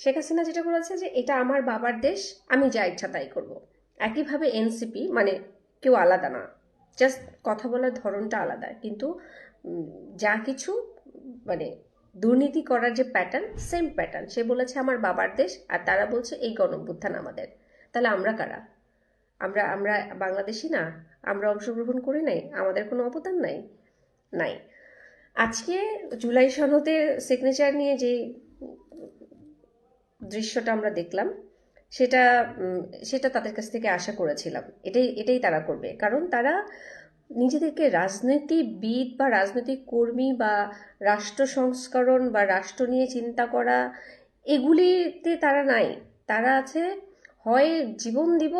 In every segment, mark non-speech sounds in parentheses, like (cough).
শেখ হাসিনা যেটা করেছে যে এটা আমার বাবার দেশ, আমি যা ইচ্ছা তাই করব। একইভাবে এনসিপি মানে কেউ আলাদা না। জাস্ট কথা বলার ধরনটা আলাদা। কিন্তু যা কিছু মানে দুর্নীতি করার যে প্যাটার্ন সেম প্যাটার্ন সে বলেছে আমার বাবার দেশ, আর তারা বলছে এই গণঅভ্যুত্থান আমাদের। তাহলে আমরা কারা? আমরা আমরা বাংলাদেশি না? আমরা অংশগ্রহণ করি নাই? আমাদের কোনো অবদান নাই? নাই। আজকে জুলাই সনদের সিগনেচার নিয়ে যে দৃশ্যটা আমরা দেখলাম, সেটা সেটা তাদের কাছ থেকে আশা করেছিলাম। এটাই এটাই তারা করবে। কারণ তারা নিজেদেরকে রাজনীতিবিদ বা রাজনৈতিক কর্মী বা রাষ্ট্র সংস্করণ বা রাষ্ট্র নিয়ে চিন্তা করা, এগুলিতে তারা নাই। তারা আছে, হয় জীবন দিব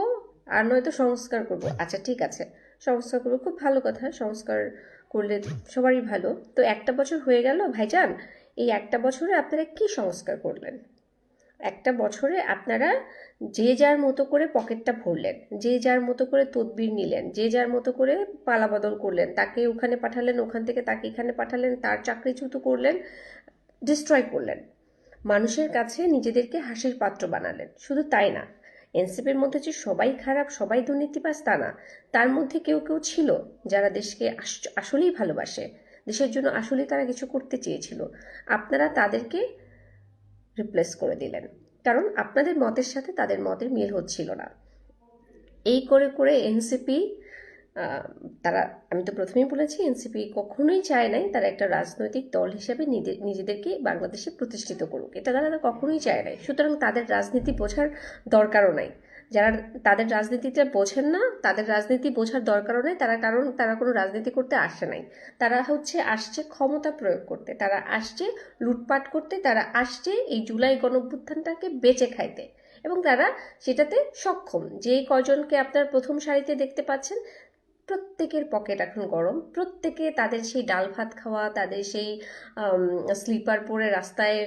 আর নয়তো সংস্কার করব। আচ্ছা ঠিক আছে। সংস্কার করব, খুব ভালো কথা। সংস্কার করলে সবারই ভালো। তো একটা বছর হয়ে গেল, ভাইজান, এই একটা বছরে আপনারা কি সংস্কার করলেন? একটা বছরে আপনারা যে যার মতো করে পকেটটা ভরলেন, যে যার মতো করে তদবির নিলেন, যে যার মতো করে পালাবদল করলেন, তাকে ওখানে পাঠালেন, ওখান থেকে তাকে এখানে পাঠালেন, তার চাকরিচ্যুত করলেন ডিস্ট্রয় করলেন। মানুষের কাছে নিজেদেরকে হাসির পাত্র বানালেন। শুধু তাই না, এনসিপির মধ্যে যে সবাই খারাপ, সবাই দুর্নীতিবাজ তা না, তার মধ্যে কেউ কেউ ছিল যারা দেশকে আস- আসলেই ভালোবাসে, দেশের জন্য আসলেই তারা কিছু করতে চেয়েছিল। আপনারা তাদেরকে রিপ্লেস করে দিলেন। কারণ আপনাদের মতের সাথে তাদের মতের মিল হচ্ছিল না। এই করে করে এনসিপি তারা, আমি তো প্রথমেই বলেছি এনসিপি কখনোই চায় নাই তারা একটা রাজনৈতিক দল হিসেবে নিজে- নিজেদেরকে বাংলাদেশে প্রতিষ্ঠিত করুক। এটা তারা কখনোই চায় নাই। সুতরাং তাদের রাজনীতি বোঝার দরকারও নাই। যারা তাদের রাজনীতিটা বোঝেন না, তাদের রাজনীতি বোঝার দরকারও নেই, তারা কারণ, তারা কোনো রাজনীতি করতে আসে নাই। তারা হচ্ছে আসছে ক্ষমতা প্রয়োগ করতে, তারা আসছে লুটপাট করতে, তারা আসছে এই জুলাই গণঅভ্যুত্থানটাকে বেঁচে খাইতে এবং তারা সেটাতে সক্ষম। যে কজনকে আপনার প্রথম সারিতে দেখতে পাচ্ছেন, প্রত্যেকের পকেট এখন গরম। প্রত্যেকে তাদের সেই ডাল ভাত খাওয়া, তাদের সেই স্লিপার পরে রাস্তায়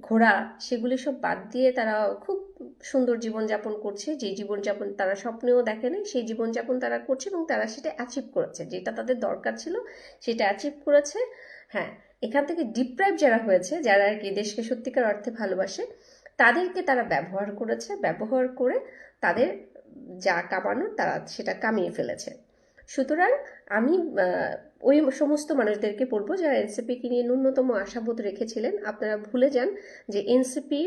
ঘোরা, সেগুলি সব বাদ দিয়ে তারা খুব সুন্দর জীবনযাপন করছে, যে জীবনযাপন তারা স্বপ্নেও দেখেনি সেই জীবনযাপন তারা করছে এবং তারা সেটা অ্যাচিভ করেছে। যেটা তাদের দরকার ছিল, সেটা অ্যাচিভ করেছে। হ্যাঁ এখান থেকে ডিপ্রাইভ যারা হয়েছে, যারা আর কি দেশকে সত্যিকার অর্থে ভালোবাসে, তাদেরকে তারা ব্যবহার করেছে, ব্যবহার করে তাদের যা কামানোর তারা সেটা কামিয়ে ফেলেছে। সুতরাং আমি ওই সমস্ত মানুষদেরকে বলব যারা এনসিপিকে নিয়ে ন্যূনতম আশাবোধ রেখেছিলেন, আপনারা ভুলে যান যে এনসিপি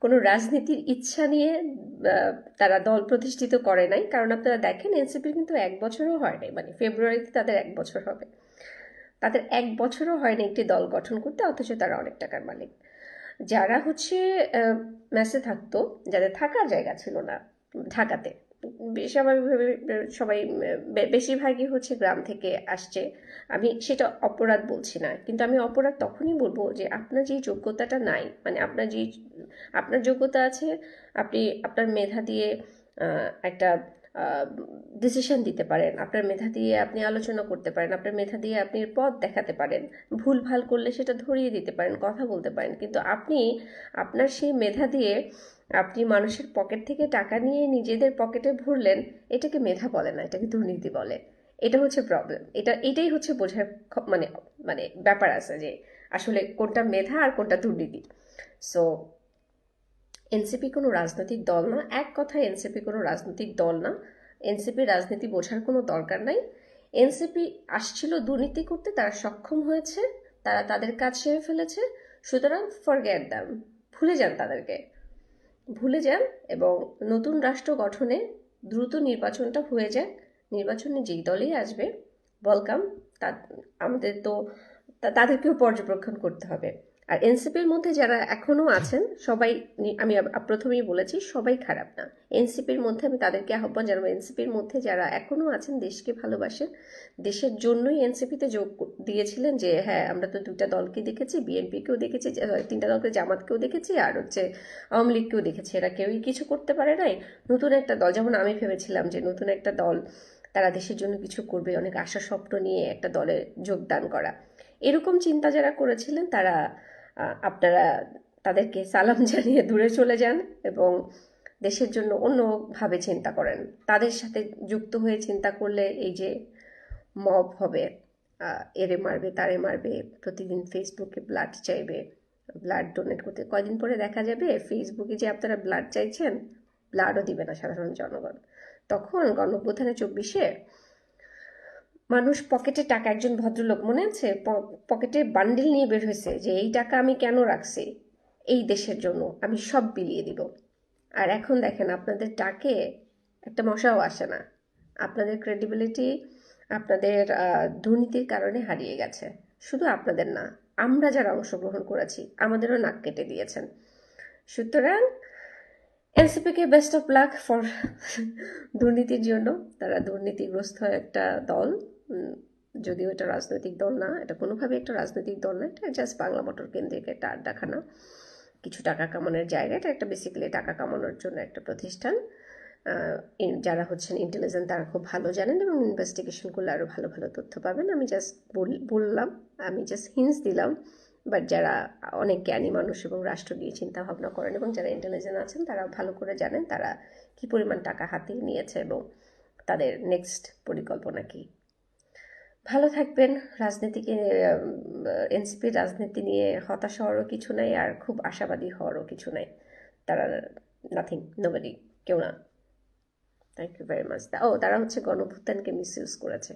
কোনো রাজনীতির ইচ্ছা নিয়ে তারা দল প্রতিষ্ঠিত করে নাই। কারণ আপনারা দেখেন, এনসিপির কিন্তু এক বছরও হয় নাই। মানে ফেব্রুয়ারিতে তাদের এক বছর হবে। তাদের এক বছরও হয়নি একটি দল গঠন করতে, অথচ তারা অনেক টাকার মালিক। যারা হচ্ছে ম্যাচে থাকতো, যাদের থাকার জায়গা ছিল না ঢাকাতে স্বাভাবিকভাবে সবাই বেশিরভাগই হচ্ছে গ্রাম থেকে আসছে। আমি সেটা অপরাধ বলছি না, কিন্তু আমি অপরাধ তখনই বলব যে আপনার যে যোগ্যতাটা নাই মানে আপনার যে, আপনার যোগ্যতা আছে, আপনি আপনার মেধা দিয়ে একটা ডিসিশন দিতে পারেন। আপনার মেধা দিয়ে আপনি আলোচনা করতে পারেন, আপনার মেধা দিয়ে আপনি পথ দেখাতে পারেন। ভুল ভালো করলে সেটা ধরিয়ে দিতে পারেন, কথা বলতে পারেন। কিন্তু আপনি আপনার সেই মেধা দিয়ে আপনি মানুষের পকেট থেকে টাকা নিয়ে নিজেদের পকেটে ভরলেন, এটাকে মেধা বলে না, এটাকে দুর্নীতি বলে। এটা হচ্ছে প্রবলেম এটা, এটাই হচ্ছে বোঝার মানে মানে ব্যাপার আছে যে আসলে কোনটা মেধা আর কোনটা দুর্নীতি। সো এনসিপি কোনো রাজনৈতিক দল না, এক কথায় এনসিপি কোনো রাজনৈতিক দল না এনসিপি রাজনীতি বোঝার কোনো দরকার নাই। এনসিপি আসছিল দুর্নীতি করতে, তারা সক্ষম হয়েছে, তারা তাদের কাজ সেরে ফেলেছে, সুতরাং ফর ফরগেট দ্যাম ভুলে যান তাদেরকে। ভুলে যান এবং নতুন রাষ্ট্র গঠনে দ্রুত নির্বাচনটা হয়ে যাক। নির্বাচনে যেই দলেই আসবে ওয়েলকাম তা, আমাদের তো, তাদেরকেও পর্যবেক্ষণ করতে হবে। আর এনসিপির মধ্যে যারা এখনও আছেন, সবাই আমি প্রথমেই বলেছি, সবাই খারাপ না। এনসিপির মধ্যে আমি তাদেরকে আহ্বান জানাব, এনসিপির মধ্যে যারা এখনও আছেন, দেশকে ভালোবাসেন, দেশের জন্যই এনসিপিতে যোগ দিয়েছিলেন যে হ্যাঁ আমরা তো দুটা দলকে দেখেছি, বিএনপিকেও দেখেছি তিনটা দলকে, জামাতকেও দেখেছি, আর হচ্ছে আওয়ামী লীগকেও দেখেছি। এরা কেউই কিছু করতে পারে নাই। নতুন একটা দল, যেমন আমি ভেবেছিলাম যে, নতুন একটা দল, তারা দেশের জন্য কিছু করবে, অনেক আশা স্বপ্ন নিয়ে একটা দলে যোগদান করা। এরকম চিন্তা যারা করেছিলেন, তারা আপনারা তাদেরকে সালাম (laughs) জানিয়ে দূরে চলে যান এবং দেশের জন্য অন্যভাবে চিন্তা করেন। তাদের সাথে যুক্ত হয়ে চিন্তা করলে এই যে মব হবে এরে মারবে, তারে মারবে, প্রতিদিন ফেসবুকে ব্লাড চাইবে ব্লাড ডোনেট করতে, কয়দিন পরে দেখা যাবে ফেসবুকে যে আপনারা ব্লাড চাইছেন ব্লাডও দিবে না সাধারণ জনগণ। তখন গণঅভ্যুত্থানে চব্বিশে মানুষ পকেটে টাকা, একজন ভদ্রলোক, মনে আছে? পকেটে বান্ডিল নিয়ে বের হয়েছে যে, এই টাকা আমি কেন রাখছি? এই দেশের জন্য আমি সব বিলিয়ে দিব। আর এখন দেখেন, আপনাদের টাকে একটা মশাও আসে না। আপনাদের ক্রেডিবিলিটি আপনাদের দুর্নীতির কারণে হারিয়ে গেছে। শুধু আপনাদের না, আমরা যারা অংশগ্রহণ করেছি, আমাদেরও নাক কেটে দিয়েছেন। সুতরাং এনসিপিকে বেস্ট অফ লাক ফর দুর্নীতির জন্য। তারা দুর্নীতিগ্রস্ত একটা দল। যদিও এটা রাজনৈতিক দল না, এটা কোনোভাবে একটা রাজনৈতিক দল না, এটা জাস্ট বাংলা মোটর কেন্দ্রিক একটা আড্ডাখানা কিছু টাকা কামানোর জায়গা, এটা একটা বেসিক্যালি টাকা কামানোর জন্য একটা প্রতিষ্ঠান। যারা হচ্ছেন ইন্টেলিজেন্ট তারা খুব ভালো জানেন এবং ইনভেস্টিগেশন করলে আরও ভালো ভালো তথ্য পাবেন। আমি জাস্ট বললাম, আমি জাস্ট হিন্স দিলাম। বাট যারা অনেক জ্ঞানী মানুষ এবং রাষ্ট্র নিয়ে চিন্তাভাবনা করেন এবং যারা ইন্টেলিজেন্ট আছেন তারা ভালো করে জানেন তারা কি পরিমাণ টাকা হাতিয়ে নিয়েছে এবং তাদের নেক্সট পরিকল্পনা কি। ভালো থাকবেন। রাজনীতিকে এনসিপির রাজনীতি নিয়ে হতাশ হওয়ারও কিছু নাই আর খুব আশাবাদী হওয়ারও কিছু নাই। তারা নাথিং নোবডি কেউ না। থ্যাংক ইউ ভেরি মাচ ও, তারা হচ্ছে গণভুত্থানকে মিস ইউজ করেছে।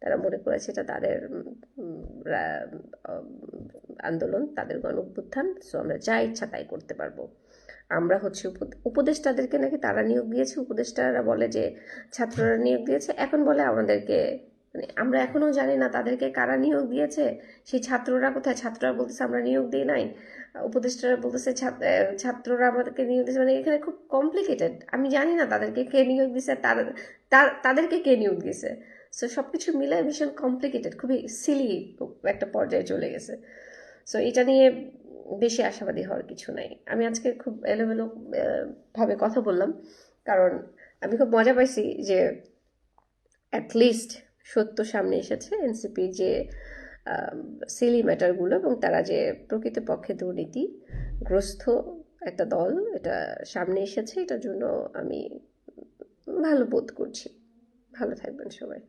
তারা মনে করেছে এটা তাদের আন্দোলন, তাদের গণভ্যুত্থান সো আমরা যা ইচ্ছা তাই করতে পারব। আমরা হচ্ছে উপ- উপদেষ্টাদেরকে নাকি তারা নিয়োগ দিয়েছে। উপদেষ্টারা বলে যে, ছাত্ররা নিয়োগ দিয়েছে। এখন বলে আমাদেরকে মানে আমরা এখনও জানি না তাদেরকে কারা নিয়োগ দিয়েছে। সেই ছাত্ররা কোথায়? ছাত্ররা বলতেছে আমরা নিয়োগ দিই নাই। উপদেষ্টারা বলতেছে ছাত্ররা আমাদেরকে নিয়োগ দিয়েছে। মানে এখানে খুব কমপ্লিকেটেড আমি জানি না তাদেরকে কে নিয়োগ তার- তাদেরকে কে নিয়োগ দিয়েছে। সো সব কিছু মিলে ভীষণ কমপ্লিকেটেড খুবই সিলি একটা পর্যায়ে চলে গেছে। সো এটা নিয়ে বেশি আশাবাদী হওয়ার কিছু নাই। আমি আজকে খুব এলোমেলো ভাবে কথা বললাম। কারণ আমি খুব মজা পাইছি যে অ্যাটলিস্ট সত্য সামনে এসেছে এনসিপি যে সিলি ম্যাটারগুলো এবং তারা যে প্রকৃতপক্ষে দুর্নীতিগ্রস্ত একটা দল, এটা সামনে এসেছে, এটার জন্য আমি ভালো বোধ করছি। ভালো থাকবেন সবাই।